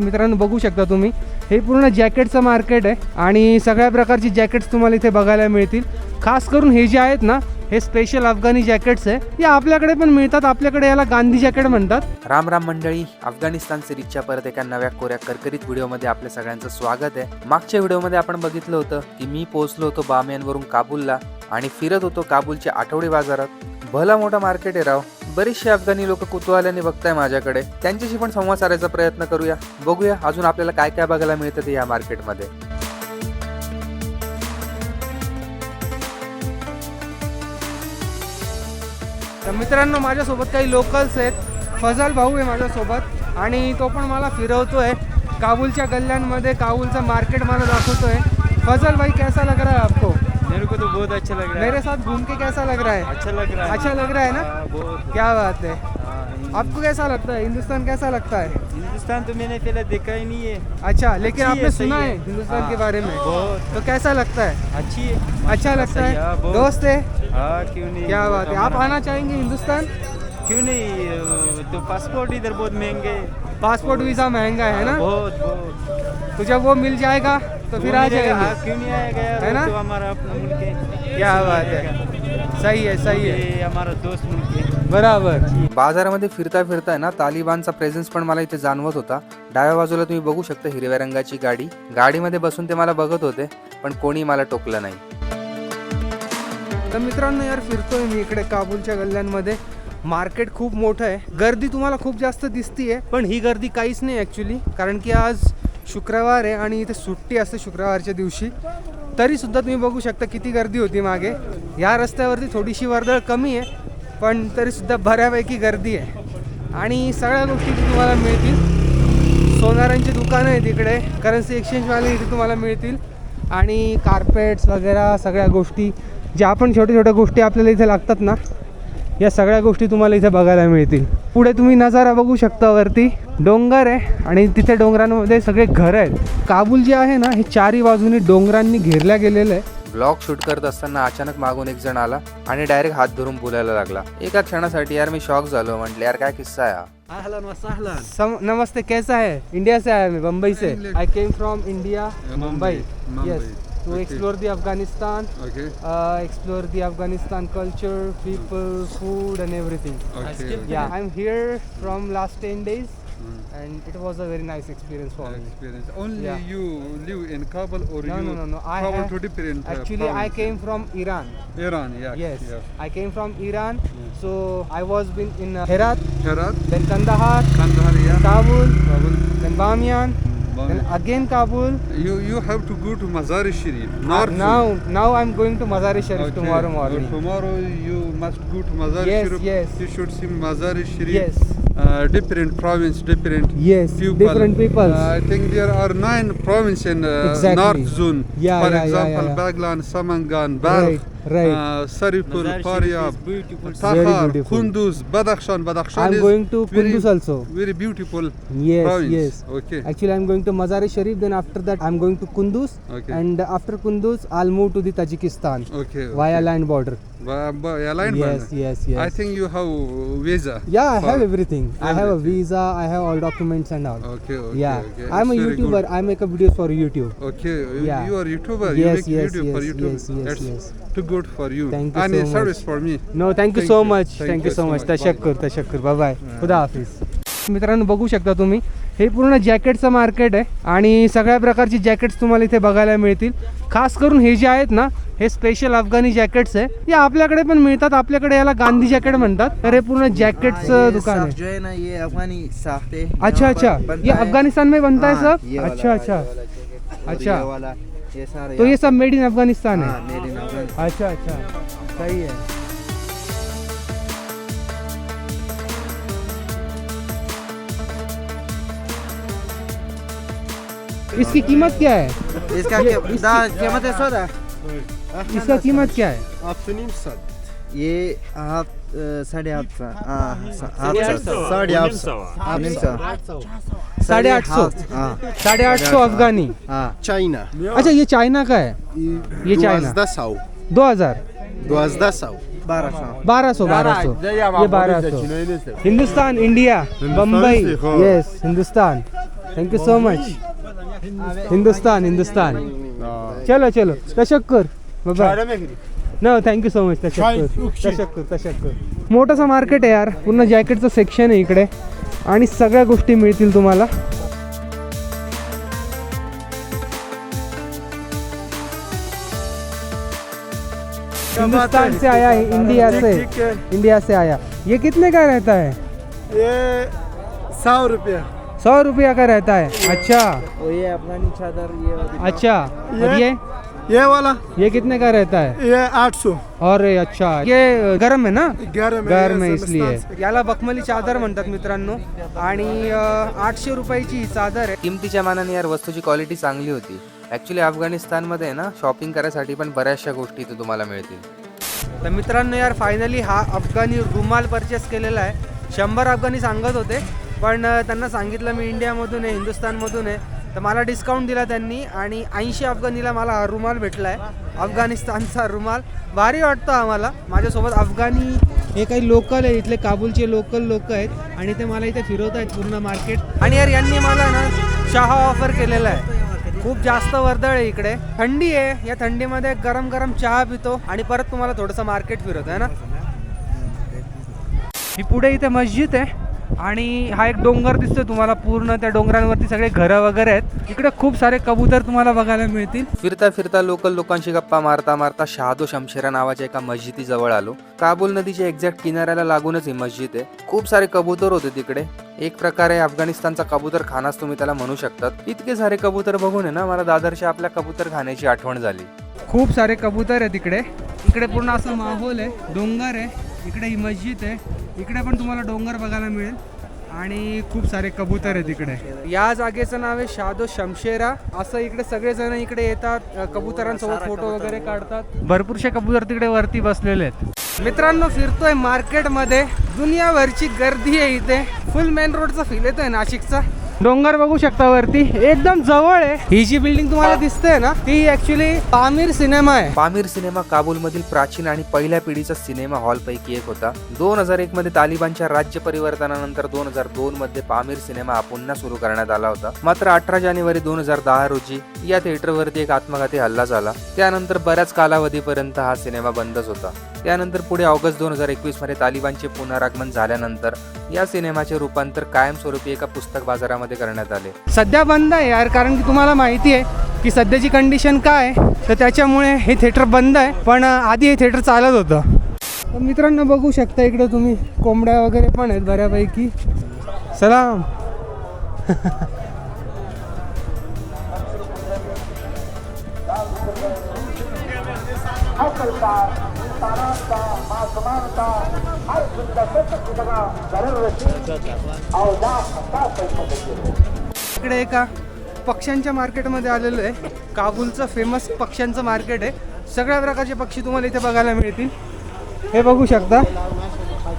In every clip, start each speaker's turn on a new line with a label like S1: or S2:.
S1: मित्रांनो बघू शकता तुम्ही. हे पूर्ण जॅकेटचं मार्केट आहे आणि सगळ्या प्रकारची जॅकेट्स तुम्हाला इथे बघायला मिळतील. खास करून हे जे आहेत ना हे स्पेशल अफगाणी जॅकेट्स आहे. हे आपल्याकडे पण मिळतात. आपल्याकडे याला गांधी जॅकेट म्हणतात.
S2: राम राम मंडळी अफगाणिस्तान सिरीजच्या परत एका नव्या कोऱ्या करकरीत व्हिडिओमध्ये आपल्या सगळ्यांचं स्वागत आहे. मागच्या व्हिडिओमध्ये आपण बघितलं होतं की मी पोहोचलो होतो बामियानवरून काबूलला आणि फिरत होतो काबूलच्या आठवडी बाजारात. भला मोठा मार्केट आहे राव. बरेचसे अफगाणी लोक कुतूहलाने बघताय माझ्याकडे. त्यांच्याशी पण संवाद साधायचा प्रयत्न करूया. बघूया अजून आपल्याला काय काय बघायला मिळतं ते या मार्केटमध्ये.
S1: तर मित्रांनो माझ्यासोबत काही लोकल्स आहेत. फजल भाऊ आहे माझ्यासोबत आणि तो पण मला फिरवतोय. काबूलच्या गल्ल्यांमध्ये काबूलचं मार्केट मला दाखवतोय. फजल भाई कैसा लग रहा है
S3: को तो बहुत अच्छा लग रहा है।
S1: मेरे साथ घूम के कैसा लग रहा है?
S3: अच्छा लग रहा है।
S1: अच्छा लग रहा है ना?
S3: हाँ,
S1: क्या बात है।
S3: हाँ,
S1: आपको कैसा लगता है? हिंदुस्तान कैसा लगता है?
S3: हिंदुस्तान तो मैंने पहले देखा ही नहीं है।
S1: अच्छा लेकिन
S3: अच्छी है,
S1: आपने सुना
S3: है।
S1: है हिंदुस्तान
S3: हाँ,
S1: के बारे में?
S3: बहुत।
S1: तो कैसा लगता है?
S3: अच्छी है।
S1: अच्छा लगता
S3: हाँ,
S1: है? दोस्त है?
S3: हाँ क्यों नहीं?
S1: क्या बात है। आप आना चाहेंगे हिंदुस्तान?
S3: क्यों नहीं? तो पासपोर्ट इधर बहुत महँगे हैं।
S1: पासपोर्ट वीज़ा महँगा है ना?
S3: बहुत बहुत।
S1: तो जब वो मिल जाएगा तो फिर आ
S3: हाँ,
S1: जाएंगे।
S3: क्यों नहीं आएगा यार
S1: है
S3: वो
S1: ना?
S3: तो हमारा अपना मुल्क है।
S1: क्या बात है? सही है सही है।
S3: ये हमारा दोस्त मुल्क है।
S1: बराबर।
S2: बाजारामध्ये फिरता फिरता ना तालिबानचा प्रेझेन्स पण मला इथे जाणवत होता. डाव्या बाजूला तुम्ही बघू शकता हिरव्या रंगाची गाडी. गाडीमध्ये बसून ते मला बघत होते पण कोणी मला टोकलं नाही.
S1: तर मित्रांनो यार फिरतोय मी इकडे काबूलच्या गल्ल्यांमध्ये. मार्केट खूप मोठं आहे. गर्दी तुम्हाला खूप जास्त दिसतीये पण ही गर्दी काहीच नाही ॲक्च्युली कारण की आज शुक्रवार आहे आणि इथे सुट्टी असते शुक्रवारच्या दिवशी. तरीसुद्धा तुम्ही बघू शकता किती गर्दी होती मागे. या रस्त्यावरती थोडीशी वर्दळ कमी आहे पण तरीसुद्धा बऱ्यापैकी गर्दी आहे. आणि सगळ्या गोष्टी इथे तुम्हाला मिळतील. सोनारांची दुकानं आहेत इकडे करन्सी एक्सचेंजवाले इथे तुम्हाला मिळतील. आणि कार्पेट्स वगैरे सगळ्या गोष्टी ज्या पण छोट्या छोट्या गोष्टी आपल्याला इथे लागतात ना या सगळ्या गोष्टी तुम्हाला इथे बघायला मिळतील. पुढे तुम्ही नजारा बघू शकता वरती. डोंगर आहे आणि तिथे डोंगरांमध्ये सगळे घरं आहेत. काबूल जे आहे ना हे चारी बाजूनी डोंगरांनी घेरल्या गेलेलं आहे.
S2: ब्लॉग शूट करत असताना अचानक मागून एक जण आला आणि डायरेक्ट हात धरून बोलायला लागला. एका क्षणासाठी यार मी शॉक झालो. म्हटलं यार काय किस्सा आहे हा?
S1: नमस्ते कैसा है? इंडिया से आया मैं मुंबई से. I came from India Mumbai. Yes to okay. explore the Afghanistan,
S4: okay.
S1: uh, explore the Afghanistan culture, people, mm. food, and everything.
S4: Okay.
S1: Yeah, I'm here from last 10 days. Mm. And it was a very nice experience for me.
S4: Experience. Only
S1: yeah.
S4: you live in Kabul or
S1: no,
S4: you
S1: no, no, no. I
S4: travel to different uh,
S1: Actually, uh,
S4: I
S1: came from Iran.
S4: Iran, yeah.
S1: Yes.
S4: Yeah.
S1: I came from Iran. Yeah. So I was been in uh, Herat,
S4: Herat,
S1: then Kandahar,
S4: Kandahar yeah.
S1: Kabul,
S4: Kabul,
S1: then Bamiyan, then again Kabul.
S4: You you have to go to Mazar -e
S1: Sharif.
S4: North.
S1: now, now I'm going to Mazar -e Sharif
S4: Okay.
S1: tomorrow morning.
S4: tomorrow you must go to Mazar
S1: Yes,
S4: Sharif.
S1: yes.
S4: You should see Mazar -e Sharif.
S1: Yes,
S4: Uh, different province, different
S1: yes,
S4: people.
S1: different people.
S4: Uh, I think there are nine provinces in uh,
S1: Exactly.
S4: North Zone.
S1: Yeah,
S4: For
S1: yeah, yeah,
S4: example,
S1: yeah, yeah.
S4: Baglan, Samangan, Balkh,
S1: Right, right.
S4: uh, Saripur,
S3: Mazar Sharif
S4: Faryab,
S3: is
S1: Very
S4: Takhar,
S1: beautiful.
S4: Kunduz, Badakhshan. Badakhshan
S1: I'm
S4: is
S1: going to
S4: very,
S1: Kunduz also.
S4: Very beautiful
S1: Yes,
S4: province.
S1: yes.
S4: Okay.
S1: Actually, I'm going to Mazar Sharif. Then after that, I'm going to Kunduz.
S4: Okay.
S1: And after Kunduz, I'll move to the Tajikistan
S4: Okay.
S1: via land border.
S4: Ba- ba- airline
S1: Yes,
S4: band.
S1: yes, yes.
S4: I think you have visa.
S1: Yeah, I have
S4: for-
S1: everything. I have a visa. I have all documents and all.
S4: Okay. okay
S1: yeah,
S4: okay.
S1: I'm a
S4: It's very
S1: YouTuber.
S4: good.
S1: I make a videos for YouTube.
S4: Okay. you-
S1: Yeah.
S4: You are YouTuber.
S1: Yes,
S4: you make
S1: yes,
S4: video for
S1: yes,
S4: YouTube.
S1: yes, yes,
S4: That's
S1: yes.
S4: too good for you.
S1: Thank you
S4: Any
S1: so
S4: service
S1: much.
S4: for me.
S1: No thank you
S4: Thank
S1: so
S4: you.
S1: Much
S4: Thank
S1: thank you
S4: you
S1: so
S4: so
S1: much
S4: much.
S1: तशक्कर
S4: bye.
S1: तशक्कर bye bye खुदा हाफिज मित्रांनो बघू शकता तुम्ही. हे पूर्ण जॅकेटचं market आहे. आणि सगळ्या प्रकारची जॅकेट्स तुम्हाला इथे बघायला मिळतील. खास करून हे जे आहेत ना हे स्पेशल अफगाणी जॅकेट्स आहे. हे आपल्याकडे पण मिळतात. आपल्याकडे याला गांधी जॅकेट म्हणतात. तर हे पूर्ण जॅकेटचं दुकान आहे.
S5: जो है ना ये अफगानी साख्त है
S1: अच्छा अच्छा.
S5: पर बनता
S1: ये
S5: है।
S1: अफगानिस्तान में बनता है
S5: हाँ,
S1: सब
S5: ये वाला,
S1: अच्छा.
S5: ये
S1: अच्छा अच्छा।
S5: ये सारे
S1: तो ये सब मेड इन अफ़गानिस्तान है?
S5: हाँ,
S1: अच्छा अच्छा। सही है। इसकी कीमत क्या है?
S5: इसका कीमत है। सौदा
S1: इसका कीमत क्या है?
S5: ये आप साढ़े आठ सौ। हाँ, आठ सौ। साढ़े आठ सौ।
S1: साढ़े आठ सौ।
S5: हाँ।
S1: साढ़े आठ सौ अफगानी।
S5: हाँ।
S6: चाइना।
S1: अच्छा ये चाइना का है। ये चाइना।
S6: Duazda sau.
S1: दो हज़ार।
S6: Duazda sau.
S5: बारह सौ।
S1: बारह सौ बारह सौ। ये बारह सौ। Hindustan India Bombay yes Hindustan. Thank you so much Hindustan Hindustan. चलो चलो। तशक्कर। बाबा no thank you so much तशक्कर तशक्कर तशक्कर मोठंसं मार्केट आहे यार. पूर्ण जॅकेटचं सेक्शन आहे इकडे. आणि सगळ्या गोष्टी मिळतील तुम्हाला. हिंदुस्तान से आया है इंडिया से इंडिया से आया. ये कितने का रहता है?
S5: ये सौ रुपया.
S1: सौ रुपया का रहता है? अच्छा.
S5: ये चादर ये
S1: अच्छा. और ये?
S5: ये वाला।
S1: ये कितने का रहता है?
S5: ये आठ सौ।
S1: और ये अच्छा ये गरम आहे ना? गरम आहे इसलिए। याला बकमली चादर म्हणतात मित्रांनो. आणि आठशे रुपयाची ही चादर आहे.
S2: किमतीच्या मानाने यार वस्तूची क्वालिटी चांगली होती. ॲक्च्युली अफगाणिस्तानमध्ये आहे ना शॉपिंग करायसाठी पण बऱ्याचशा गोष्टी इथे तुम्हाला मिळतील.
S1: तर मित्रांनो यार फायनली हा अफगाणी रुमाल परचेस केलेला आहे. शंभर अफगाणी सांगत होते पण अं, त्यांना सांगितलं मी इंडियामधून आहे हिंदुस्थानमधून आहे. तर मला डिस्काउंट दिला त्यांनी आणि ऐंशी अफगाणीला मला हा रुमाल भेटला आहे अफगाणिस्तानचा रुमाल. भारी वाटतो आम्हाला. माझ्यासोबत अफगाणी हे काही लोकल आहे इथले काबूलचे लोकल लोक आहेत. आणि ते मला इथे फिरवत आहेत पूर्ण मार्केट आणि यार यांनी मला ना चहा ऑफर केलेला आहे. खूप जास्त वर्दळ आहे इकडे. थंडी आहे. या थंडीमध्ये गरम गरम चहा पितो आणि परत तुम्हाला थोडंसं मार्केट फिरवत आहे ना? ही पुढे इथे मस्जिद आहे. आणि हा एक डोंगर दिसतोय तुम्हाला पूर्ण त्या डोंगरांवरती सगळे घरं वगैरे आहेत. इकडे खूप सारे कबूतर तुम्हाला बघायला मिळतील.
S2: फिरता फिरता लोकल लोकांशी गप्पा मारता मारता शहादो शमशेरा नावाच्या एका मस्जिदी जवळ आलो. काबूल नदीच्या एक्झॅक्ट किनाऱ्याला लागूनच ही मस्जिद आहे. खूप सारे कबूतर होते तिकडे. एक प्रकारे अफगाणिस्तानचा कबूतर खानाच तुम्ही त्याला म्हणू शकतात. इतके सारे कबूतर बघून आहे ना मला दादरच्या आपल्या कबूतर खाण्याची आठवण झाली.
S1: खूप सारे कबूतर आहेत इकडे इकडे पूर्ण असं माहोल आहे डोंगर आहे. इकडे ही मस्जिद आहे. इकडे पण तुम्हाला डोंगर बघायला मिळेल. आणि खूप सारे कबूतर आहेत इकडे. या जागेचं नाव आहे शादो शमशेरा. असं इकडे सगळेजण इकडे येतात कबुतरांसोबत फोटो वगैरे काढतात. भरपूरशे कबूतर तिकडे वरती बसलेले आहेत. मित्रांनो फिरतोय मार्केटमध्ये दुनियाभरची गर्दी आहे इथे. फुल मेन रोडचा फील येतोय नाशिकचा. डोंगर बघू शकता वरती. एकदम जवळ आहे. ही जी बिल्डिंग तुम्हाला दिसते ना ती ऍक्च्युली आमिर सिनेमा आहे.
S2: पामीर सिनेमा काबूलमधील प्राचीन आणि पहिल्या पिढीचा सिनेमा हॉल पैकी एक होता. दोन हजार एक मध्ये तालिबानच्या राज्य परिवर्तनानंतर दोन हजार दोन मध्ये पामीर सिनेमा हा पुन्हा सुरू करण्यात आला होता. मात्र अठरा जानेवारी दोन हजार दहा रोजी या थिएटरवरती एक आत्मघाती हल्ला झाला. त्यानंतर बऱ्याच कालावधीपर्यंत हा सिनेमा बंदच होता. त्यानंतर पुढे ऑगस्ट दोन हजार एकवीसमध्ये तालिबानचे पुनरागमन झाल्यानंतर या सिनेमाचे रूपांतर कायमस्वरूपी एका पुस्तक बाजारामध्ये करण्यात आले.
S1: सध्या बंद आहे यार कारण की तुम्हाला माहिती आहे की सध्याची कंडिशन काय आहे, तर त्याच्यामुळे हे थिएटर बंद आहे पण आधी हे थिएटर चालत होतं. तर मित्रांनो बघू शकता इकडे तुम्ही कोंबड्या वगैरे पण आहेत बऱ्यापैकी. सलाम. इकडे एका पक्ष्यांच्या मार्केटमध्ये आलेलो आहे. काबूलचं फेमस पक्ष्यांचं मार्केट आहे. सगळ्या प्रकारचे पक्षी तुम्हाला इथे बघायला मिळतील. हे बघू शकता.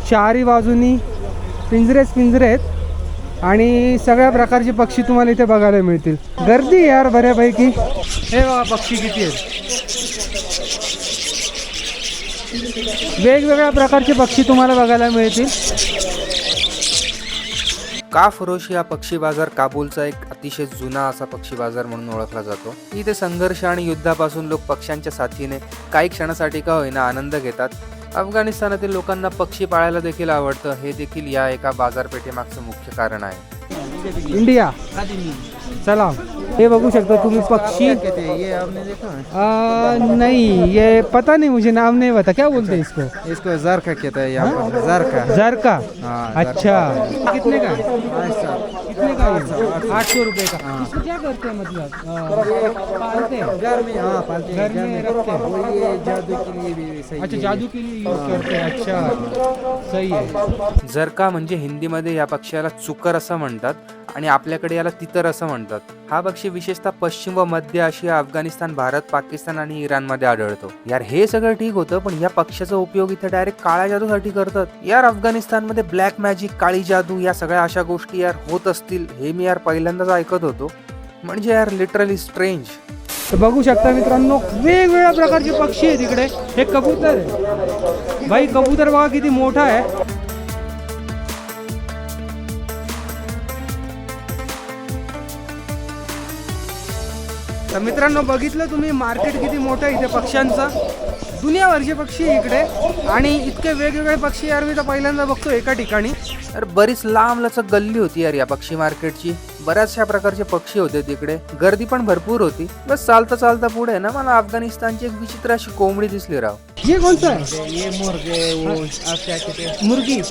S1: चारी बाजूनी पिंजरेच पिंजरे आहेत. आणि सगळ्या प्रकारचे पक्षी तुम्हाला इथे बघायला मिळतील. गर्दी यार बऱ्यापैकी. हे बघा पक्षी किती आहेत. वेगवेगळ्या प्रकारचे पक्षी तुम्हाला बघायला मिळतील.
S2: का फरोशी हा पक्षी बाजार काबूलचा एक अतिशय जुना असा पक्षी बाजार म्हणून ओळखला जातो. इथे संघर्ष आणि युद्धापासून लोक पक्ष्यांच्या साथीने काही क्षणासाठी का होईना आनंद घेतात. अफगाणिस्तानातील लोकांना पक्षी पाळायला देखील आवडतं. हे देखील या एका बाजारपेठेमागचं मुख्य कारण आहे.
S1: इंडिया. सलाम हे बघू शकता तुम्ही पक्षी.
S5: कहते हैं ये आपने देखा
S1: आ, नहीं ये पता नहीं मुझे नाम नहीं पता. क्या बोलते हैं इसको?
S5: इसको जरका कहते हैं यहाँ पर जरका.
S1: जर का
S5: हाँ,
S1: अच्छा. कितने का? है? कितने का है? आठ सौ रुपए का?
S5: हाँ।
S1: इसको क्या करते हैं मतलब? आ, पालते हैं?
S5: घर में हाँ पालते हैं
S1: घर में रखते हैं?
S5: और ये जादू के लिए भी सही
S1: अच्छा। जादू के लिए यूज करते हैं। अच्छा सही है।
S2: जरका म्हणजे हिंदीमध्ये या पक्ष्याला चुकर असं म्हणतात. आणि आपल्याकडे याला तितर असं म्हणतात. हा पक्षी विशेषतः पश्चिम व मध्य आशिया अफगाणिस्तान भारत पाकिस्तान आणि इराणमध्ये आढळतो. यार हे सगळं ठीक होतं पण या पक्ष्याचा उपयोग इथे डायरेक्ट काळ्या जादूसाठी करतात. यार अफगाणिस्तानमध्ये ब्लॅक मॅजिक काळी जादू या सगळ्या अशा गोष्टी यार होत असतील हे मी यार पहिल्यांदाच ऐकत होतो. म्हणजे यार लिटरली स्ट्रेंज
S1: तर बघू शकता मित्रांनो वेगवेगळ्या प्रकारचे पक्षी आहेत इकडे. हे कबूतर आहे भाई कबूतर बघा किती मोठा आहे. मित्रांनो बघितलं तुम्ही मार्केट किती मोठं आहे इथे पक्ष्यांचं. दुनियाभरचे पक्षी आहे इकडे. आणि इतके वेगवेगळे पक्षी यार मी तर पहिल्यांदा बघतो एका ठिकाणी.
S2: तर बरीच लांब लचक गल्ली होती यार या पक्षी मार्केटची. बऱ्याचशा प्रकारचे पक्षी होते तिकडे. गर्दी पण भरपूर होती. बस चालता चालता पुढे ना मला अफगाणिस्तानची एक विचित्र अशी कोंबडी दिसली राव.
S1: ये कौन सा है
S5: ये मुर्गे वो हैं
S1: मुर्गी.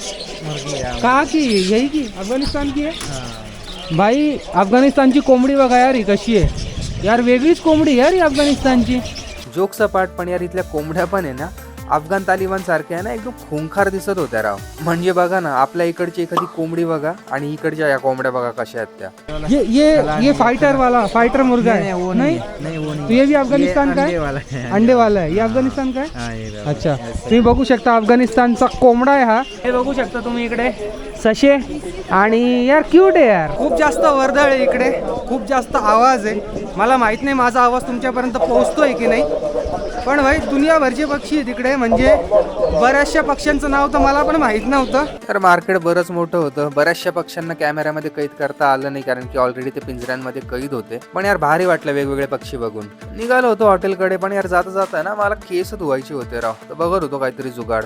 S5: मुर्गी हाँ।
S1: कहा की? यही की? अफगाणिस्तान की आहे? भाई अफगाणिस्तानची कोंबडी बघा यार ही कशी आहे. यार वेगळीच कोंबडी आहे यार ही अफगाणिस्तानची.
S2: जोक सपाट पण यार इथल्या कोंबड्या पण आहे ना अफगाण तालिबान सारख्या आहे ना एकदम खुंखार दिसत होत्या राव. म्हणजे बघा ना आपल्या इकडची एखादी कोंबडी बघा आणि इकडच्या या कोंबड्या बघा कशा आहेत त्या.
S1: ये ये ये फाइटर वाला फाइटर मुर्गा
S5: नहीं,
S1: है
S5: नहीं, वो नहीं? है। नहीं वो नहीं.
S1: तो ये भी अफगानिस्तान का है अंडे वाला है ये अफगाणिस्तान का है
S5: हाँ।
S1: अच्छा. तुम्ही बघू शकता अफगाणिस्तानचा कोंबडा आहे हा. हे बघू शकता तुम्ही इकडे. सशे. आणि यार क्यूट आहे यार. खूप जास्त वर्दळ आहे इकडे. खूप जास्त आवाज आहे. मला माहीत नाही माझा आवाज तुमच्यापर्यंत पोहोचतोय की नाही. पण भाई दुनियाभरचे पक्षी आहे तिकडे म्हणजे बऱ्याचशा पक्ष्यांचं नाव तर मला पण माहीत नव्हतं.
S2: तर मार्केट बरंच मोठं होतं. बऱ्याचशा पक्ष्यांना कॅमेऱ्यामध्ये कैद करता आलं नाही कारण की ऑलरेडी ते पिंजऱ्यांमध्ये कैद होते. पण यार भारी वाटलं वेगवेगळे पक्षी बघून. निघालो होतो हॉटेलकडे पण यार जाता जाता ना मला केस धुवायचे होते राव. तर बघत होतो काहीतरी जुगाड.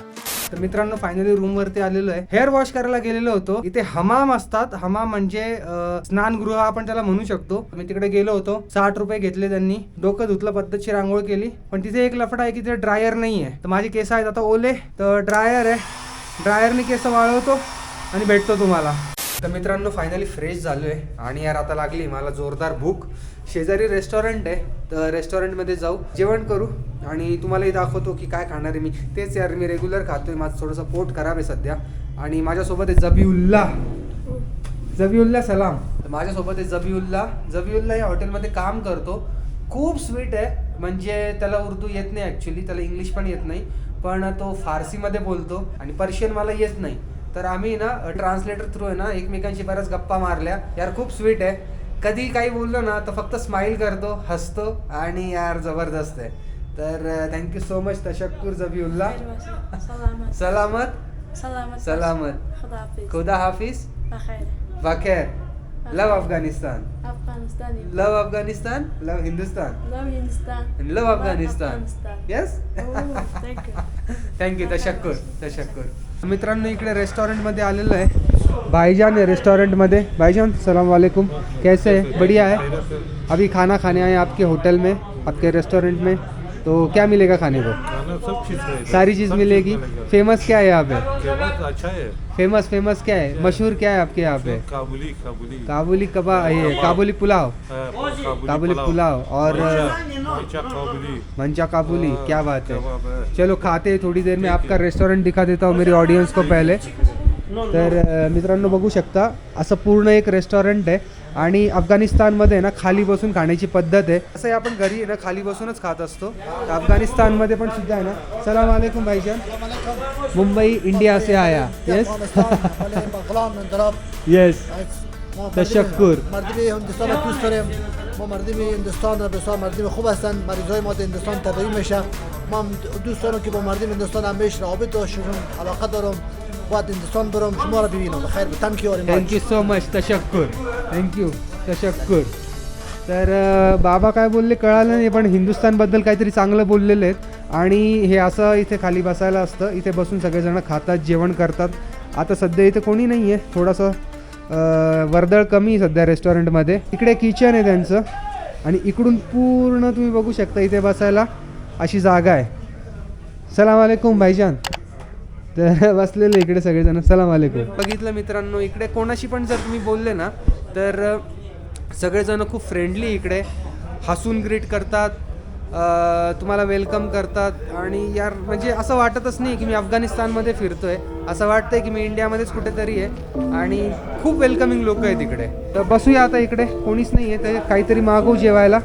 S1: तर मित्रांनो फायनली रूम वरती आलेलो आहे. हेअर वॉश करायला गेलेलो होतो. इथे हमाम असतात. हमाम म्हणजे स्नानगृह आपण त्याला म्हणू शकतो. मी तिकडे गेलो होतो. साठ रुपये घेतले त्यांनी. डोकं धुतलं पद्धतशीर आंघोळ केली. पण तिथे एक लफडा आहे की तिथे ड्रायर नाही आहे तर माझे केस आहेत आता ओले तर ड्रायर आहे ड्रायरने केस वाळवतो आणि भेटतो तुम्हाला। तर मित्रांनो फायनली फ्रेश झालो आहे आणि यार आता लागली मला जोरदार भूक. शेजारी रेस्टॉरंट आहे. तर रेस्टॉरंटमध्ये जाऊ. जेवण करू. आणि तुम्हालाही दाखवतो की काय खाणार आहे मी. तेच यार मी रेग्युलर खातो आहे माझं थोडंसं पोट खराब आहे सध्या. आणि माझ्यासोबत आहे जबीउल्ला जबीउल्ला सलाम. तर माझ्यासोबत आहे जबीउल्ला जबीउल्ला या हॉटेलमध्ये काम करतो. खूप स्वीट आहे. म्हणजे त्याला उर्दू येत नाही ॲक्च्युली त्याला इंग्लिश पण येत नाही. पण तो फारसीमध्ये बोलतो आणि पर्शियन मला येत नाही. तर आम्ही ना ट्रान्सलेटर थ्रू आहे ना एकमेकांशी बऱ्याच गप्पा मारल्या. यार खूप स्वीट आहे. कधी काही बोललो ना तर फक्त स्माईल करतो हसतो आणि यार जबरदस्त आहे. तर थँक्यू सो मच तशक्कूर जबीउल्ला. सलामत. सलामत.
S6: सलामत.
S1: खुदा हाफिज. बखेर love Afghanistan
S6: Afghanistan.
S1: Love Afghanistan, love Hindustan.
S6: Love Hindustan.
S1: And love
S6: Afghanistan.
S1: Yes?
S6: Oh,
S1: तशक्कुर तशक्कुर मित्रांनो इकडे रेस्टॉरंटमध्ये आलेलो आहे. भाईजान है रेस्टॉरंटमध्ये भाईजान सलाम वालेकुम. कैसे है? बढ़िया है? अभी खाना खाने आए आपके होटल में आपके रेस्टोरेंट में. तो क्या मिलेगा खाने को?
S7: खाना सब चीज़
S1: सारी चीज़ मिलेगी। फ़ेमस क्या है यहाँ पे?
S7: फ़ेमस अच्छा है।
S1: फ़ेमस फ़ेमस क्या है? मशहूर क्या है आपके यहाँ पे?
S7: काबुली काबुली।
S1: काबुली कबाब ये काबुली पुलाव।
S7: हाँ,
S1: काबुली पुलाव। और मंचा काबुली।
S7: हाँ,
S1: क्या बात है। चलो खाते हैं थोड़ी देर में। आपका रेस्टोरेंट दिखा देता हूँ मेरी ऑडियंस को पहिले। तर अ, मित्रांनो बघू शकता असं पूर्ण एक रेस्टॉरंट आहे आणि अफगाणिस्तानमध्ये ना खाली बसून खाण्याची पद्धत आहे असं आपण घरी आहे ना खाली बसूनच खात असतो तर अफगाणिस्तानमध्ये पण सुद्धा आहे ना सलाम वालेकुम भाईजान मुंबई इंडिया से आया yes
S8: بغلان من طرف
S1: yes
S8: ما
S1: تشکر.
S8: مردم هندستان رو دوست داریم ما مردم هندستان رو بسیار مردم خوب هستن مریضای ما در هندستان طبیعی میشه ما هم دوست دارم که با مردم هندستان همیشه رابط داشتم علاقه دارم باید هندستان برم شما رو ببینم بخیر به تنکی آریم
S1: thank you so much तशक्कूर thank you तशक्कूर तर अ, बाबा काय बोलले कळालं नाही पण हिंदुस्थानबद्दल काहीतरी चांगलं बोललेले आहेत आणि हे असं इथे खाली बसायला असतं इथे बसून सगळेजण खातात जेवण करतात आता सध्या इथे कोणी नाही आहे थोडंसं अ, वर्दळ कमी आहे सध्या रेस्टॉरंटमध्ये इकडे किचन आहे त्यांचं आणि इकडून पूर्ण तुम्ही बघू शकता इथे बसायला अशी जागा आहे सलाम वालेकुम भाईजान तर बसलेले इकडे सगळेजण. सलाम वालेकुम बघितलं मित्रांनो इकडे कोणाशी पण जर तुम्ही बोलले ना तर सगळेजण खूप फ्रेंडली इकडे. हसून ग्रीट करतात तुम्हाला वेलकम करतात. आणि यार म्हणजे असं वाटतच नाही की मी अफगाणिस्तानमध्ये फिरतो आहे असं वाटतंय की मी इंडियामध्येच कुठेतरी आहे. आणि खूप वेलकमिंग लोक आहेत इकडे. तर बसूया आता इकडे. कोणीच नाही आहे तर काहीतरी मागवू जेवायला.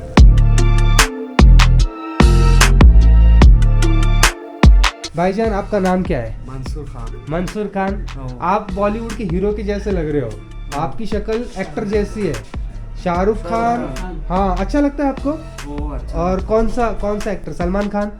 S1: भाईजान आपका नाम क्या है?
S5: मंसूर खान।
S1: मंसूर खान आप बॉलीवुड के हीरो के जैसे लग रहे हो। आपकी शक्ल एक्टर जैसी है। शाहरुख खान हाँ अच्छा लगता है आपको? और कौन सा कौन सा एक्टर सलमान खान?